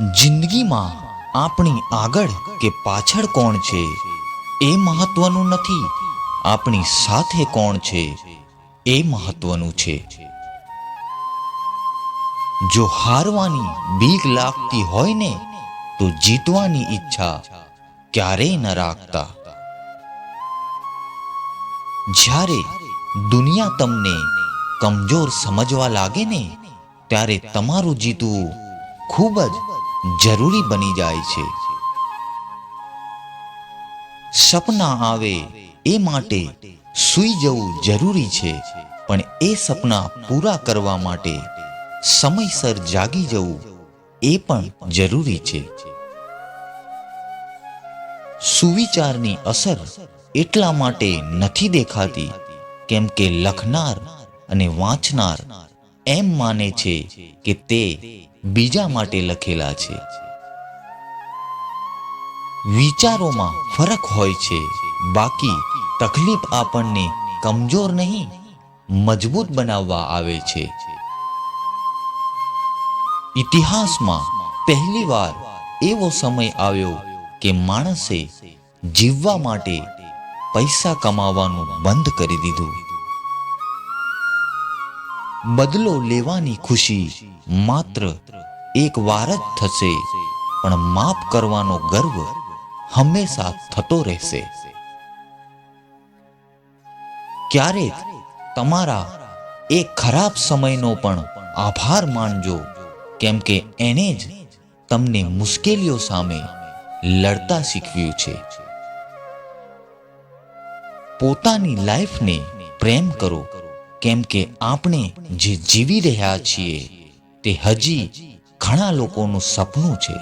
જિંદગીમાં આપણી આગળ કે પાછળ કોણ છે એ મહત્વનું નથી, આપણી સાથે કોણ છે એ મહત્વનું છે. જો હારવાની બીક લાગતી હોય ને, તો જીતવાની ઈચ્છા ક્યારેય ન રાખતા. જ્યારે દુનિયા તમને કમજોર સમજવા લાગે ને, ત્યારે તમારું જીતવું ખૂબ જ જરૂરી બની જાય છે. સપના આવે એ માટે સૂઈ જવું જરૂરી છે, પણ એ સપના પૂરા કરવા માટે સમયસર જાગી જવું એ પણ જરૂરી છે. સુવિચારની અસર એટલા માટે નથી દેખાતી, કેમ કે લખનાર અને વાંચનાર એમ માને છે કે તે બીજા માટે લખેલા છે. વિચારોમાં ફરક હોય છે. બાકી તકલીફ આપણને કમજોર નહીં, મજબૂત બનાવવા આવે છે. ઇતિહાસમાં પહેલીવાર એવો સમય આવ્યો કે માણસે જીવવા માટે પૈસા કમાવાનું બંધ કરી દીધું. બદલો લેવાની ખુશી માત્ર એક વાર જ થશે, પણ માફ કરવાનો ગર્વ હંમેશા થતો રહેશે. ક્યારેક તમારા એ ખરાબ સમયનો પણ આભાર માનજો, કેમ કે એને જ તમને મુશ્કેલીઓ સામે લડતા શીખવ્યું છે. પોતાની લાઈફને પ્રેમ કરો કેમ કે આપણે જે જીવી રહ્યા છીએ તે હજી ઘણા લોકોનું સપનું છે.